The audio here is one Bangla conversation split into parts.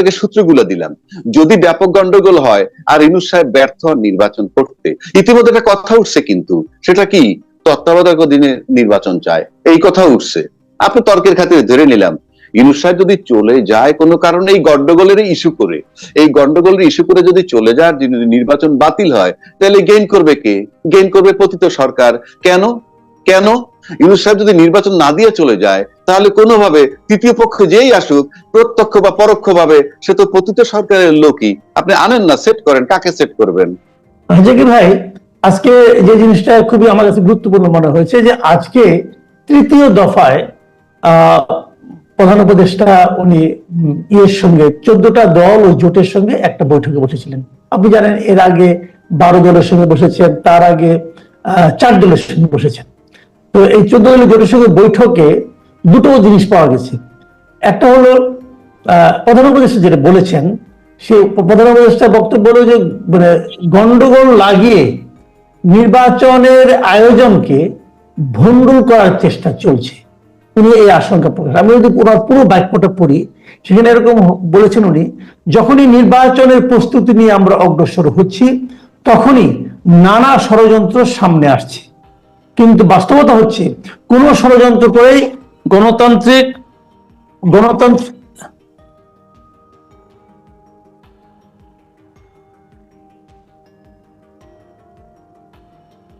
আপনাকে সূত্রগুলো দিলাম। যদি ব্যাপক গন্ডগোল হয় আর ইনুস সাহেব ব্যর্থ নির্বাচন করতে, ইতিমধ্যে একটা কথা উঠছে কিন্তু, সেটা কি? তত্ত্বাবধায়ক দিনে নির্বাচন চায়। এই কথা উঠছে। আপনি তর্কের খাতিরে ধরে নিলাম। ইনুস সাহেব যদি চলে যায়, কোনো কারণে এই গন্ডগোলের ইস্যু করে। এই গন্ডগোলের ইস্যু করে যদি চলে যায় যদি নির্বাচন বাতিল হয়, তাহলে গেইন করবে কে? গেইন করবে পতিত সরকার। কেন? কেন? ইউনুস সাহেব যদি নির্বাচন না দিয়ে চলে যায়, তাহলে কোনোভাবে তৃতীয় পক্ষ যেই আসুক, প্রত্যক্ষ বা পরোক্ষ ভাবে সে তো পতিত সরকারের লোকই। আপনি আনেন না সেট করেন, কাকে সেট করবেন? জাকির ভাই, আজকে যে জিনিসটা খুবই আমার কাছে গুরুত্বপূর্ণ মনে হয়েছে যে আজকে তৃতীয় দফায় প্রধান উপদেষ্টা উনি ইয়ের সঙ্গে, চোদ্দটা দল ও জোটের সঙ্গে একটা বৈঠকে বসেছিলেন। আপনি জানেন, এর আগে বারো দলের সঙ্গে বসেছেন, তার আগে চার দলের সঙ্গে বসেছেন। তো এই চোদ্দ দলের জোটের সঙ্গে বৈঠকে দুটো জিনিস পাওয়া গেছে। একটা হলো প্রধান উপদেষ্টা যেটা বলেছেন, সে প্রধান উপদেষ্টা বক্তব্য হলো যে মানে গন্ডগোল লাগিয়ে নির্বাচনের আয়োজনকে ভণ্ডুল করার চেষ্টা চলছে। উনি এই আশঙ্কা প্রকাশ আমি যদি পুরো পুরো বাক্যটা পড়ি, সেখানে এরকম বলেছেন উনি, যখনই নির্বাচনের প্রস্তুতি নিয়ে আমরা অগ্রসর হচ্ছি, তখনই নানা ষড়যন্ত্র সামনে আসছে। কিন্তু বাস্তবতা হচ্ছে, কোন ষড়যন্ত্র করেই গণতান্ত্রিক, গণতন্ত্র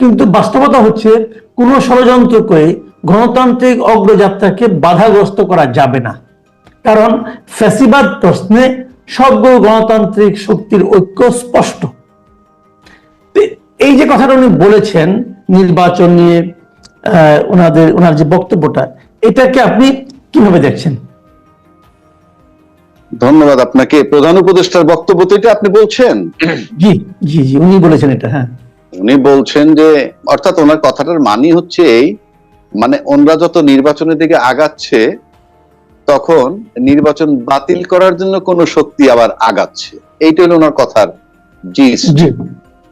কিন্তু বাস্তবতা হচ্ছে, কোন ষড়যন্ত্র করে গণতান্ত্রিক অগ্রযাত্রাকে বাধাগ্রস্ত করা যাবে না। কারণ ফ্যাসিবাদ প্রশ্নে সবগুলো গণতান্ত্রিক শক্তির ঐক্য স্পষ্ট। এই যে কথাটা উনি বলেছেন নির্বাচন নিয়ে ওনাদের ওনার যে বক্তব্যটা এটাকে আপনি কীভাবে দেখছেন? ধন্যবাদ আপনাকে। প্রধান উপদেষ্টার বক্তব্য তো এটা আপনি বলছেন? জি জি জি উনি বলেছেন এটা হ্যাঁ। উনি বলছেন যে অর্থাৎ ওনার কথাটার মানি হচ্ছে এই মানে ওনরা যত নির্বাচনের দিকে আগাচ্ছে তখন নির্বাচন বাতিল করার জন্য কোন শক্তি আবার আগাচ্ছে। এইটা হলো ওনার কথার জি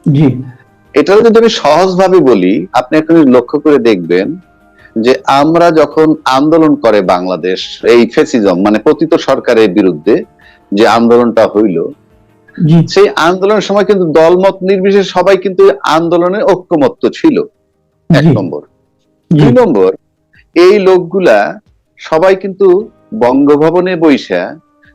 জি। এটা যদি আমি সহজভাবে বলি আপনি এখন লক্ষ্য করে দেখবেন যে আমরা যখন আন্দোলন করে বাংলাদেশ এই ফেসিজম মানে পতিত সরকারের বিরুদ্ধে যে আন্দোলনটা হইল সেই আন্দোলনের সময় কিন্তু দলমত নির্বিশেষে সবাই কিন্তু আন্দোলনে ঐক্যমত্য ছিল। এক নম্বর। দুই নম্বর এই লোকগুলা সবাই কিন্তু বঙ্গভবনে বৈশা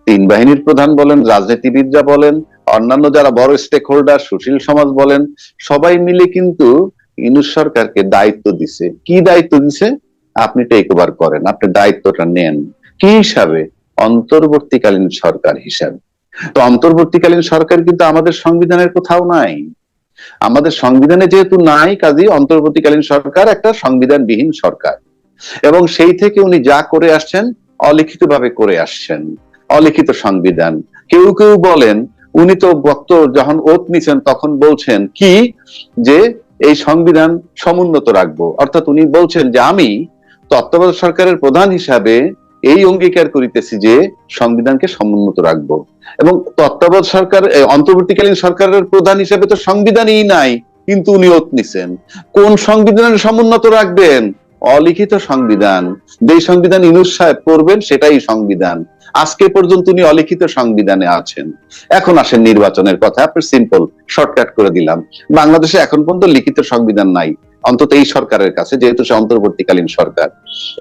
তিন বাহিনীর প্রধান বলেন রাজনীতিবিদরা বলেন অন্যান্য যারা বড় স্টেক হোল্ডার সুশীল সমাজ বলেন, সবাই মিলে কিন্তু ইনুস সরকারকে দায়িত্ব দিছে। কি দায়িত্ব দিছে? আপনি টেক ওভার করেন, আপনি দায়িত্বটা নেন। কি হিসাবে? অন্তর্বর্তীকালীন সরকার হিসাবে। তো অন্তর্বর্তীকালীন সরকার কিন্তু আমাদের সংবিধানের কোথাও নাই। আমাদের সংবিধানে যেহেতু নাই কাজেই অন্তর্বর্তীকালীন সরকার একটা সংবিধানবিহীন সরকার। এবং সেই থেকে উনি যা করে আসছেন অলিখিত ভাবে করে আসছেন। অলিখিত সংবিধান। কেউ কেউ বলেন উনি তো বক্ত যখন ওত নিছেন তখন বলছেন, কি? যে এই সংবিধান সমুন্নত রাখব। অর্থাৎ উনি বলছেন যে, আমি তত্ত্বাবধায়ক সরকারের প্রধান হিসাবে এই অঙ্গীকার করিতেছি যে সংবিধানকে সমুন্নত রাখব। এবং তত্ত্বাবধায়ক সরকার অন্তর্বর্তীকালীন সরকারের প্রধান হিসাবে তো সংবিধানই নাই, কিন্তু উনি ওত নিছেন। কোন সংবিধানের সমুন্নত রাখবেন? অলিখিত সংবিধান। যে সংবিধান ইনুস সাহেব করবেন সেটাই সংবিধান। আজকে পর্যন্ত উনি অলিখিত সংবিধানে আছেন। এখন আসেন নির্বাচনের কথা আপনি সিম্পল শর্টকাট করে দিলাম। বাংলাদেশে এখন পর্যন্ত লিখিত সংবিধান নাই, অন্তত এই সরকারের কাছে, যেহেতু সে অন্তর্বর্তীকালীন সরকার।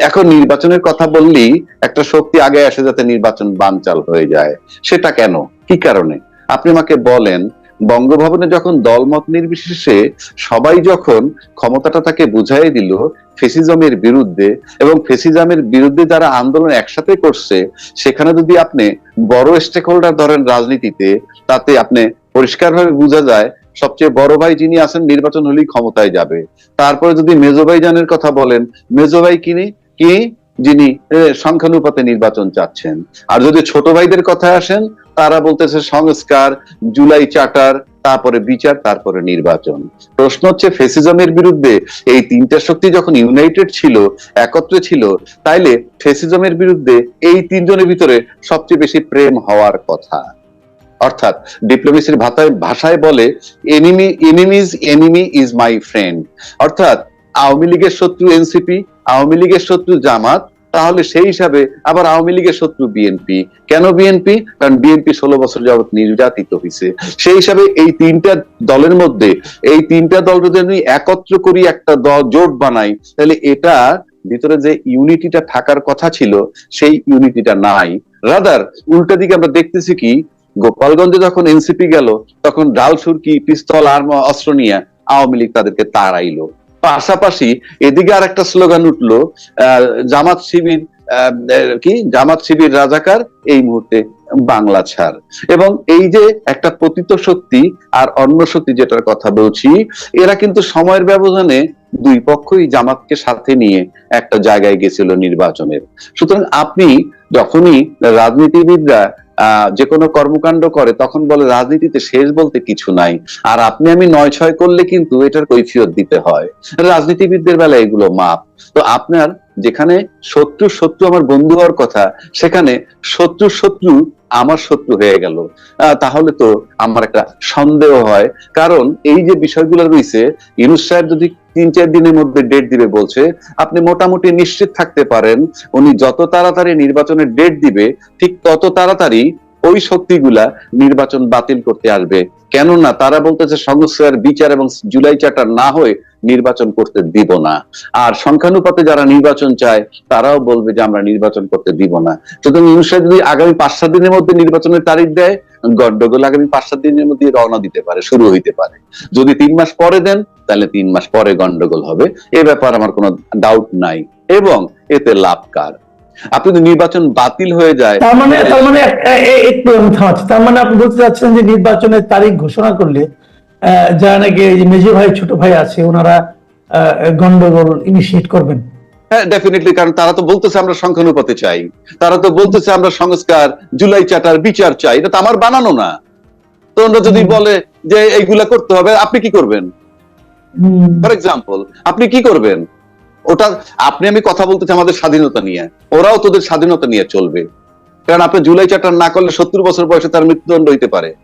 এখন নির্বাচনের কথা বললি একটা শক্তি আগে আসে যাতে নির্বাচন বানচাল হয়ে যায়। সেটা কেন? কি কারণে? আপনি আমাকে বলেন বঙ্গভবনে যখন দলমত নির্বিশেষে সবাই যখন ক্ষমতাটা তাকে বুঝাই দিল ফেসিজমের বিরুদ্ধে এবং ফেসিজমের বিরুদ্ধে যারা আন্দোলন একসাথে করছে, সেখানে যদি আপনি বড় স্টেক হোল্ডার ধরেন রাজনীতিতে, তাতে আপনি পরিষ্কারভাবে বোঝা যায় সবচেয়ে বড় ভাই যিনি আছেন নির্বাচন হলেই ক্ষমতায় যাবে। তারপরে যদি মেজো ভাইজানের কথা বলেন, মেজো ভাই কিনি? কি? যিনি সংখ্যানুপাতে নির্বাচন চাচ্ছেন। আর যদি ছোট ভাইদের কথা আসেন, তারা বলতেছে সংস্কার, জুলাই চার্টার তারপরে বিচার, তারপরে নির্বাচন। প্রশ্ন হচ্ছে, ফেসিজমের বিরুদ্ধে এই তিনটা শক্তি যখন ইউনাইটেড ছিল, একত্রে ছিল, তাইলে ফেসিজমের বিরুদ্ধে এই তিনজনের ভিতরে সবচেয়ে বেশি প্রেম হওয়ার কথা। অর্থাৎ ডিপ্লোমেসির ভাষায় ভাষায় বলে enemy enemies enemy is my friend অর্থাৎ আওয়ামী লীগের শত্রু এনসিপি, আওয়ামী লীগের শত্রু জামাত, তাহলে সেই হিসাবে আবার আওয়ামী লীগের শত্রু বিএনপি। কেন বিএনপি? কারণ বিএনপি ষোলো বছর যাবত নির্যাতিত হয়েছে সেই হিসাবে এই তিনটা দলের মধ্যে, এই তিনটা দল যদি একত্র করি, একটা দল জোট বানাই, তাহলে এটা ভিতরে যে ইউনিটিটা থাকার কথা ছিল, সেই ইউনিটিটা নাই। রাদার, উল্টা দিকে আমরা দেখতেছি কি, গোপালগঞ্জে যখন এনসিপি গেল, তখন ডাল সুরকি পিস্তল আর অস্ত্র নিয়ে আওয়ামী লীগ তাদেরকে তাড়াইলো। পাশাপাশি এদিকে আর একটা স্লোগান উঠল জামাত শিবির কি? জামাত শিবির রাজাকার, এই মুহূর্তে বাংলা ছাড়। এবং এই যে একটা পতিত শক্তি আর অন্য শক্তি যেটার কথা বলছি, এরা কিন্তু সময়ের ব্যবধানে দুই পক্ষই জামাতকে সাথে নিয়ে একটা জায়গায় গেছিল নির্বাচনের। সুতরাং আপনি যখনই রাজনীতিবিদরা যে কোনো কর্মকাণ্ড করে, তখন বলে রাজনীতিতে শেষ বলতে কিছু নাই। আর আপনি আমি নয় ছয় করলে কিন্তু এটার কৈফিয়ত দিতে হয়। রাজনীতিবিদদের বেলা এগুলো মাপ। তো আপনার যেখানে শত্রু শত্রু আমার বন্ধু হওয়ার কথা, সেখানে শত্রু শত্রু আমার শত্রু হয়ে গেল। তাহলে তো আমার একটা সন্দেহ হয়। কারণ এই যে বিষয়গুলো রয়েছে, ইউনুস সাহেব যদি তিন চার দিনের মধ্যে ডেট দিবে বলছে, আপনি মোটামুটি নিশ্চিত থাকতে পারেন, উনি যত তাড়াতাড়ি নির্বাচনের ডেট দিবে, ঠিক তত তাড়াতাড়ি ওই শক্তিগুলা নির্বাচন বাতিল করতে আসবে। কেননা তারা বলতেছে সংস্কার, বিচার এবং জুলাই চার্টার না হয়ে নির্বাচন করতে দিব না। আর সংখ্যানুপাতে যারা নির্বাচন চায়, তারাও বলবে যে আমরা নির্বাচন করতে দিব না। সুতরাং ইউনুস যদি আগামী পাঁচ সাত দিনের মধ্যে নির্বাচনের তারিখ দেয় গন্ডগোল আগামী পাঁচ সাত দিনের মধ্যে রওনা দিতে পারে, শুরু হইতে পারে। যদি তিন মাস পরে দেন, তাহলে তিন মাস পরে গন্ডগোল হবে। এ ব্যাপার আমার কোনো ডাউট নাই। এবং এতে লাভ কার? আপনি যদি নির্বাচন বাতিল হয়ে যায়। তার মানে তার মানে একটু আমি থামাচ্ছি তার মানে আপনি বলতে চাচ্ছেন যে নির্বাচনের তারিখ ঘোষণা করলে যারা নাকি মেজো ভাই ছোট ভাই আছে ওনারা গন্ডগোল ইনিশিয়েট করবেন। হ্যাঁ ডেফিনেটলি কারণ তারা তো বলতেছে আমরা সংখ্যানুপাতে চাই। তারা তো বলতেছে আমরা সংস্কার জুলাই চার্টার বিচার চাই। এটা তো আমার বানানো না। তো ওরা যদি বলে যে এইগুলা করতে হবে আপনি কি করবেন? ফর এক্সাম্পল আপনি কি করবেন? ওটা আপনি আমি কথা বলতেছি আমাদের স্বাধীনতা নিয়ে। ওরাও তোদের স্বাধীনতা নিয়ে চলবে। কারণ আপনি জুলাই চার্টার না করলে সত্তর বছর বয়সে তার মৃত্যুদণ্ড হইতে পারে।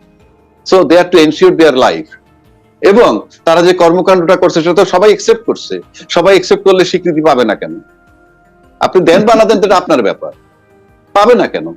So they are to ensure their life এবং তারা যে কর্মকাণ্ডটা করছে সেটা সবাই একসেপ্ট করছে। সবাই একসেপ্ট করলে স্বীকৃতি পাবে না কেন? আপনি দেন বা না দেন এটা আপনার ব্যাপার। পাবে না কেন?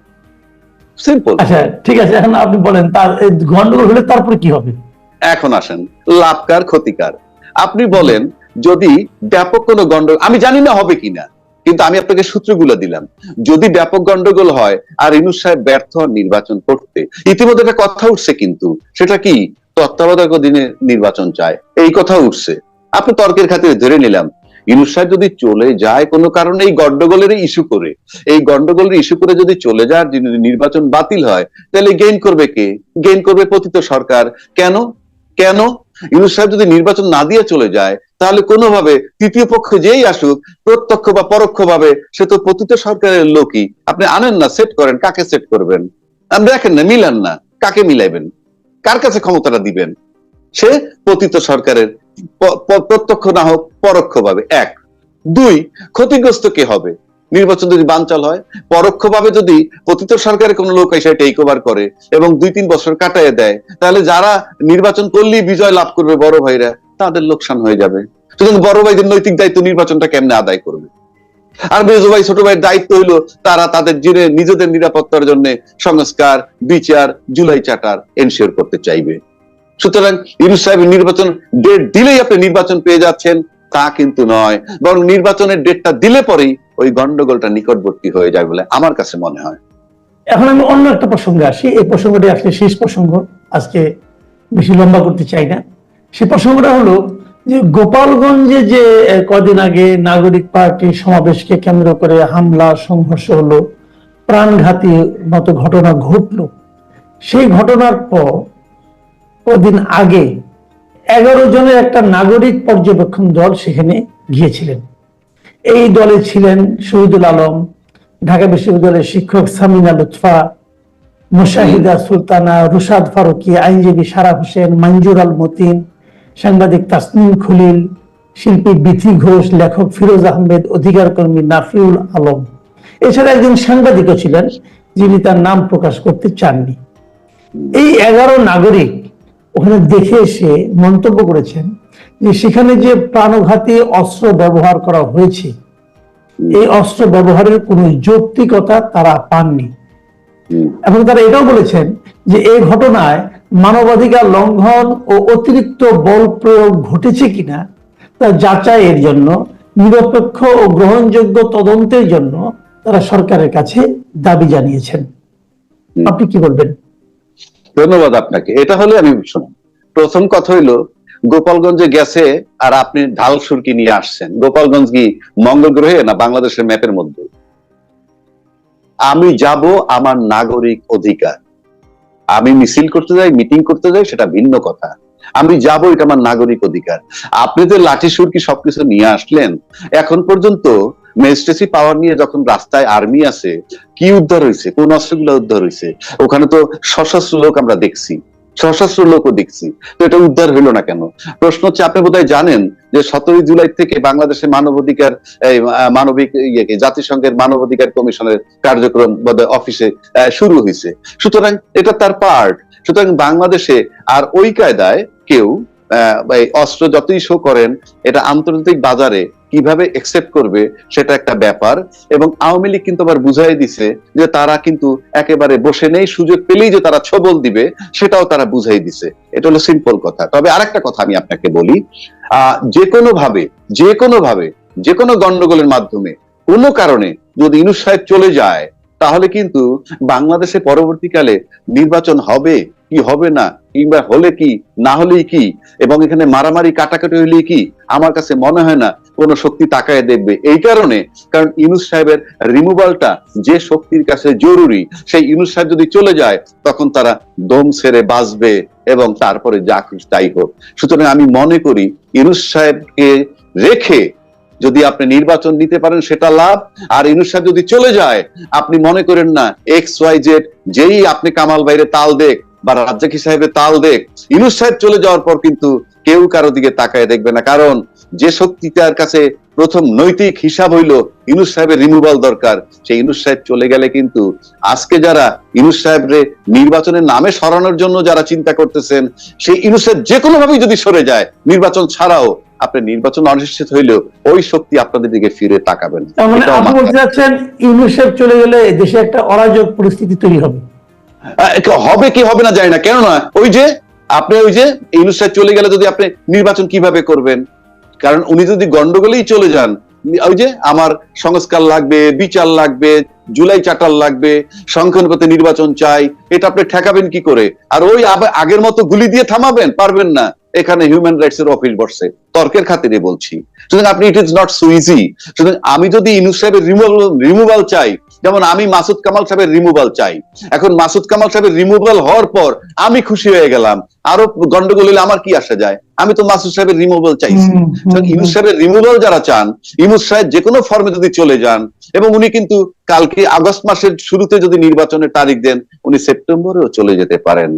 সিম্পল আচ্ছা ঠিক আছে এখন আপনি বলেন তার গন্ডগোল হলে তারপরে কি হবে? এখন আসেন। লাভকার ক্ষতিকার। আপনি বলেন যদি ব্যাপক কোনো গন্ডগোল, আমি জানি না হবে কিনা, কিন্তু আমি আপনাকে সূত্রগুলো দিলাম। যদি ব্যাপক গন্ডগোল হয় আর ইনুস সাহেব ব্যর্থ নির্বাচন করতে, ইতিমধ্যে একটা কথা উঠছে কিন্তু, সেটা কি? তত্ত্বাবধায়ক দিনে নির্বাচন চায়। এই কথা উঠছে। আপনি তর্কের খাতিরে ধরে নিলাম। ইনুস সাহেব যদি চলে যায় কোনো কারণে এই গন্ডগোলের ইস্যু করে, এই গন্ডগোলের ইস্যু করে যদি চলে যায় যদি নির্বাচন বাতিল হয়, তাহলে গেইন করবে কে? গেইন করবে পতিত সরকার। কেন? কেন? ইউনুস সাহেব যদি নির্বাচন না দিয়ে চলে যায় তাহলে কোনোভাবে তৃতীয় পক্ষ যেই আসুক, প্রত্যক্ষ বা পরোক্ষ ভাবে সে তো পতিত সরকারের লোকই। আপনি আনেন না সেট করেন, কাকে সেট করবেন? আপনি দেখেন না, মিলান না, কাকে মিলাইবেন? কার কাছে ক্ষমতাটা দিবেন? সে পতিত সরকারের প্রত্যক্ষ না হোক পরোক্ষ ভাবে এক। দুই, ক্ষতিগ্রস্ত কে হবে? নির্বাচন যদি বানচাল হয়, পরোক্ষভাবে যদি পতিত সরকারের কোন লোক এসে টেক ওভার করে এবং দুই তিন বছর কাটায় দেয়, তাহলে যারা নির্বাচন করলেই বিজয় লাভ করবে বড় ভাইরা, তাদের লোকসান হয়ে যাবে। সুতরাং বড় ভাইদের নৈতিক দায়িত্ব নির্বাচনটা কেমনে আদায় করবে? আর মেজো ভাই, ছোট ভাইয়ের দায়িত্ব হইল তারা তাদের জিনে নিজেদের নিরাপত্তার জন্য সংস্কার, বিচার, জুলাই চার্টার এনশিওর করতে চাইবে। সুতরাং ইউনুস সাহেবের নির্বাচন ডেট দিলেই আপনি নির্বাচন পেয়ে যাচ্ছেন, তা কিন্তু নয়। বরং নির্বাচনের ডেটটা দিলে পরেই ওই গন্ডগোলটা নিকটবর্তী হয়ে যায় বলে আমার কাছে মনে হয়। এখন আমি অন্য একটা প্রসঙ্গে আসি। এই প্রসঙ্গটি আজকে শেষ প্রসঙ্গ। আজকে বেশি লম্বা করতে চাই না। সেই প্রসঙ্গটা হলো যে গোপালগঞ্জে যে কদিন আগে নাগরিক পার্টি সমাবেশকে কেন্দ্র করে হামলা, সংঘর্ষ হলো, প্রাণঘাতী মতো ঘটনা ঘটলো। সেই ঘটনার পর কদিন আগে এগারো জনের একটা নাগরিক পর্যবেক্ষণ দল সেখানে গিয়েছিলেন। এই দলে ছিলেন শহীদুল আলম, ঢাকা বিশ্ববিদ্যালয়ের শিক্ষক সামিনা লুৎফা, মুশাহিদা সুলতানা, রুশাদ ফারুকি, আইনজীবী সারা হোসেন মঞ্জুর আল মতিন, সাংবাদিক তাসনিম খলিল, শিল্পী বিথি ঘোষ, লেখক ফিরোজ আহমেদ অধিকার কর্মী নাফিউল আলম। এছাড়া একজন সাংবাদিকও ছিলেন, যিনি তার নাম প্রকাশ করতে চাননি। এই এগারো নাগরিক ওখানে দেখে এসে মন্তব্য করেছেন সেখানে যে প্রাণঘাতী অস্ত্র ব্যবহার করা হয়েছে এই অস্ত্র ব্যবহারের কোনো যৌক্তিকতা তারা পাননি। এবং তারা এটাও বলেছেন যে এই ঘটনায় মানবাধিকার লঙ্ঘন ও অতিরিক্ত বল প্রয়োগ ঘটেছে কিনা তা যাচাইয়ের জন্য নিরপেক্ষ ও গ্রহণযোগ্য তদন্তের জন্য তারা সরকারের কাছে দাবি জানিয়েছেন। আপনি কি বলবেন? ধন্যবাদ আপনাকে। এটা হলে আমি শুনুন। প্রথম কথা হইল গোপালগঞ্জে গেছে আর আপনি ঢাল সুরকি নিয়ে আসছেন। গোপালগঞ্জ কি মঙ্গল গ্রহে না বাংলাদেশের ম্যাপের মধ্যে? আমি যাব আমার নাগরিক অধিকার। আমি মিছিল করতে যাই, মিটিং করতে যাই, সেটা ভিন্ন কথা। আমি যাব, এটা আমার নাগরিক অধিকার। আপনি তো লাঠি সুরকি সবকিছু নিয়ে আসলেন, এখন পর্যন্ত ম্যাজিস্ট্রেসি পাওয়ার নিয়ে যখন রাস্তায় আর্মি আছে, কি উদ্ধার হয়েছে কোন অস্ত্রগুলো উদ্ধার হয়েছে ওখানে তো সশস্ত্র লোক আমরা দেখছি। সশস্ত্র লোকও দেখছি। তো এটা উদ্ধার হইল না কেন? প্রশ্ন হচ্ছে, আপনি বোধহয় জানেন যে সতেরোই জুলাই থেকে বাংলাদেশের মানবাধিকার মানবিক ইয়েকে, জাতিসংঘের মানবাধিকার কমিশনের কার্যক্রম বোধহয় অফিসে শুরু হয়েছে। সুতরাং এটা তার পার্ট সুতরাং বাংলাদেশে আর ওই কায়দায় কেউ অস্ত্র যতই শো করেন, এটা আন্তর্জাতিক বাজারে কীভাবে একসেপ্ট করবে সেটা একটা ব্যাপার এবং আওয়ামী লীগ কিন্তু আবার বুঝাই দিছে যে তারা কিন্তু একেবারে বসে নেই, সুযোগ পেলেই যে তারা ছবল দিবে সেটাও তারা বুঝাই দিছে। এটা হলো সিম্পল কথা। তবে আরেকটা কথা আমি আপনাকে বলি আহ যে কোনো ভাবে যে কোনো ভাবে যে কোনো গন্ডগোলের মাধ্যমে কোনো কারণে যদি ইনুস সাহেব চলে যায়, তাহলে কিন্তু বাংলাদেশে পরবর্তীকালে নির্বাচন হবে কি হবে না, কিংবা হলে কি, না হলেই কি, এবং এখানে মারামারি কাটাকাটি হলে কি, আমার কাছে মনে হয় না কোনো শক্তি তাকায় দেখবে। এই কারণে, কারণ ইউনুস সাহেবের রিমুভালটা যে শক্তির কাছে জরুরি, সেই ইউনুস সাহেব যদি চলে যায়, তখন তারা দম ছেড়ে বাঁচবে এবং তারপরে যা খুশি তাই হোক। সুতরাং আমি মনে করি, ইউনুস সাহেবকে রেখে যদি আপনি নির্বাচন নিতে পারেন, সেটা লাভ। আর ইউনুস সাহেব যদি চলে যায়, আপনি মনে করেন না এক্স ওয়াই জেড যেই আপনি কামাল বাইরে তাল দেখ বা রাজ্জাকি সাহেবের তাল দেখ, ইউনুস সাহেব চলে যাওয়ার পর কিন্তু কেউ কারও দিকে তাকায় দেখবে না। কারণ যে শক্তিটার কাছে প্রথম নৈতিক হিসাব হইল ইনুস সাহেবের রিমুভাল দরকার। সেই ইনুস সাহেব চলে গেলে কিন্তু আজকে যারা ইনুস সাহেবরে নির্বাচনের নামে সরানোর জন্য যারা চিন্তা করতেছেন সেই ইনুস সাহেব যে কোনো ভাবেই যদি সরে যায় নির্বাচন ছাড়াও আপনি নির্বাচন অনিশ্চিত হইলেও ওই শক্তি আপনাদের দিকে ফিরে তাকাবেন। তার মানে আপনি বলতে চাচ্ছেন ইউনিসেফ চলে গেলে দেশে একটা অরাজক পরিস্থিতি তৈরি হবে। হবে কি হবে না জানি না। কেননা ওই যে আপনি ওই যে ইউনুস সাহেব চলে গেলে যদি আপনি নির্বাচন কীভাবে করবেন? কারণ উনি যদি গন্ডগোলেই চলে যান, ওই যে আমার সংস্কার লাগবে, বিচার লাগবে, জুলাই চাটাল লাগবে সংখ্যানুপাতে নির্বাচন চাই, এটা আপনি ঠেকাবেন কি করে? আর ওই আগের মতো গুলি দিয়ে থামাবেন? পারবেন না। এখানে হিউম্যান রাইটস এর অফিস বসছে তর্কের খাতিরে বলছি। সুতরাং আপনি it is not so easy সুতরাং আমি যদি ইনুস সাহেবের রিমুভাল রিমুভাল চাই যেমন আমি মাসুদ কামাল সাহেবের রিমুভাল চাই। এখন মাসুদ কামাল সাহেবের রিমুভাল হওয়ার পর আমি খুশি হয়ে গেলাম। আরও গন্ডগোল হলে আমার কি আসা যায়? আমি তো মাসুদ সাহেবের রিমুভাল চাইছি। ইউনুস সাহেবের রিমুভাল যারা চান ইউনুস সাহেব যে কোনো ফর্মে যদি চলে যান এবং উনি কিন্তু কালকে আগস্ট মাসের শুরুতে যদি নির্বাচনের তারিখ দেন উনি সেপ্টেম্বরেও চলে যেতে পারেন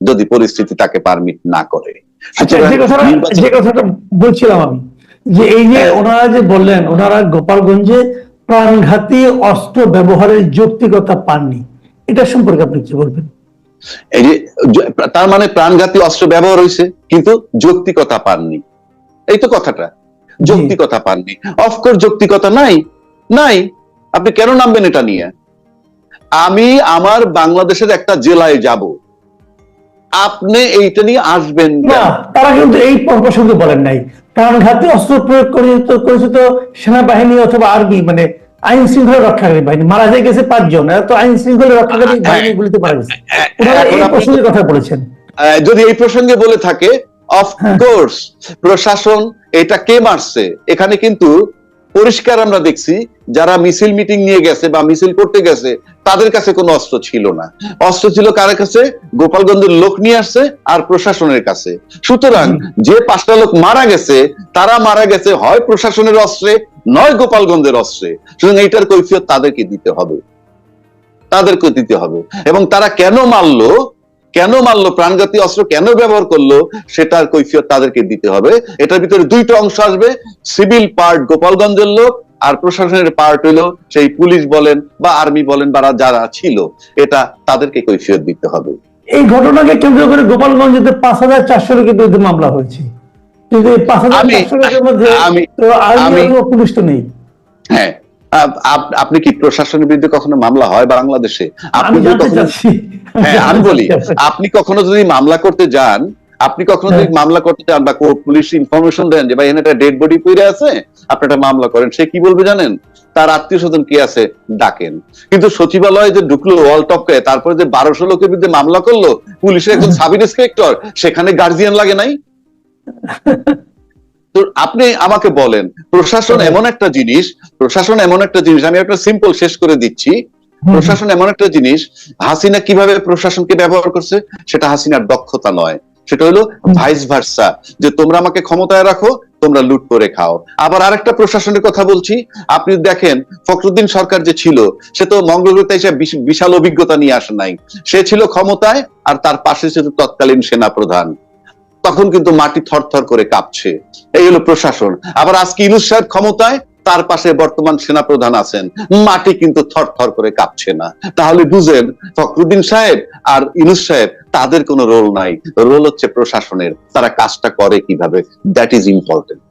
যদি পরিস্থিতি তাকে পারমিট না করে। আচ্ছা যে কথাটা নির্বাচন- যে কথাটা বলছিলাম আমি যে এই যে হ্যাঁ। ওনারা যে বললেন ওনারা গোপালগঞ্জে প্রাণঘাতী অস্ত্র ব্যবহারের যৌক্তিকতা পাননি। এটা সম্পর্কে আপনি কি বলবেন? এই যে তার মানে প্রাণঘাতী অস্ত্র ব্যবহার হয়েছে কিন্তু যৌক্তিকতা পাননি। এই তো কথাটা। যৌক্তিকতা পাননি। অফকোর্স যৌক্তিকতা নাই। নাই। আপনি কেন নামবেন এটা নিয়ে? আমি আমার বাংলাদেশের একটা জেলায় যাব। আপনি এইটা নিয়ে আসবেন না। তারা কিন্তু এই প্রসঙ্গে বলেন নাই। প্রাণঘাতী অস্ত্র প্রয়োগ করেছে তো সেনাবাহিনী অথবা আর্মি মানে আইন শৃঙ্খলা রক্ষাকারী বাহিনী। মারা যায় গেছে পাঁচজন তো আইন শৃঙ্খলা রক্ষাকারী হ্যাঁ। বাহিনী গুলিতে মারা গেছে ওনারা এই প্রসঙ্গে কথা বলেছেন। যদি এই প্রসঙ্গে বলে থাকে হ্যাঁ। অফকোর্স প্রশাসন এটা কে মারছে? এখানে কিন্তু পরিষ্কার আমরা দেখছি, যারা মিছিল মিটিং নিয়ে গেছে বা মিছিল করতে গেছে, তাদের কাছে কোনো অস্ত্র ছিল না। অস্ত্র ছিল কার কাছে? গোপালগঞ্জের লোক নিয়ে আসছে আর প্রশাসনের কাছে। সুতরাং যে পাঁচটা লোক মারা গেছে, তারা মারা গেছে হয় প্রশাসনের অস্ত্রে, নয় গোপালগঞ্জের অস্ত্রে। সুতরাং এইটার কৈফিয়ত তাদেরকে দিতে হবে। তাদেরকে দিতে হবে। এবং তারা কেন মারলো? কেন মারলো? প্রাণঘাতী অস্ত্র কেন ব্যবহার করল? সেটার কৈফিয়ত তাদেরকে দিতে হবে। এটার ভিতরে দুইটা অংশ আসবে। সিভিল পার্ট গোপালগঞ্জের লোক আর প্রশাসনের পার্ট হইল সেই পুলিশ বলেন বা আর্মি বলেন বা যারা ছিল। এটা তাদেরকে কৈফিয়ত দিতে হবে। এই ঘটনাকে কেন্দ্র করে গোপালগঞ্জে পাঁচ হাজার চারশো লোকের বিরুদ্ধে মামলা হয়েছে। কিন্তু এই পাঁচ হাজার আমি- চারশো লোকের মধ্যে আর্মি পুলিশ তো নেই। হ্যাঁ। আপনি কি প্রশাসনের বিরুদ্ধে কখনো মামলা হয় বাংলাদেশে? আপনি হ্যাঁ আমি বলি আপনি কখনো যদি মামলা করতে যান আপনি কখনো যদি হ্যাঁ। মামলা করতে যান বা পুলিশ ইনফরমেশন দেন যে ভাই এখানে একটা ডেড বডি পড়ে আছে আপনি একটা মামলা করেন। সে কি বলবে জানেন? তার আত্মীয় স্বজন কি আছে? ডাকেন। কিন্তু সচিবালয়ে যে ঢুকলো ওয়াল টপকে তারপরে যে বারোশো লোকের বিরুদ্ধে মামলা করল পুলিশের একজন সাব ইন্সপেক্টর সেখানে গার্জিয়ান লাগে নাই? তো আপনি আমাকে বলেন প্রশাসন। এমন একটা জিনিস প্রশাসন এমন একটা জিনিস আমি একটা সিম্পল শেষ করে দিচ্ছি। প্রশাসন এমন একটা জিনিস হাসিনা কীভাবে প্রশাসনকে ব্যবহার করছে সেটা হাসিনার দক্ষতা নয়। সেটা হলো ভাইস ভার্সা যে তোমরা আমাকে ক্ষমতায় রাখো তোমরা লুট করে খাও। আবার আরেকটা প্রশাসনের কথা বলছি আপনি দেখেন ফখরুদ্দিন সরকার যে ছিল সে তো মঙ্গলগ্রতে এসে বিশাল অভিজ্ঞতা নিয়ে আসে নাই। সে ছিল ক্ষমতায় আর তার পাশে ছিল তৎকালীন সেনা প্রধান তখন কিন্তু মাটি থরথর করে কাঁপছে। এই হলো প্রশাসন। আবার আজকে ইনুস সাহেব ক্ষমতায়, তার পাশে বর্তমান সেনাপ্রধান আছেন। মাটি কিন্তু থরথর করে কাঁপছে না। তাহলে বুঝেন, ফখরুদ্দিন সাহেব আর ইনুস সাহেব, তাদের কোনো রোল নাই। রোল হচ্ছে প্রশাসনের। তারা কাজটা করে কীভাবে? That is important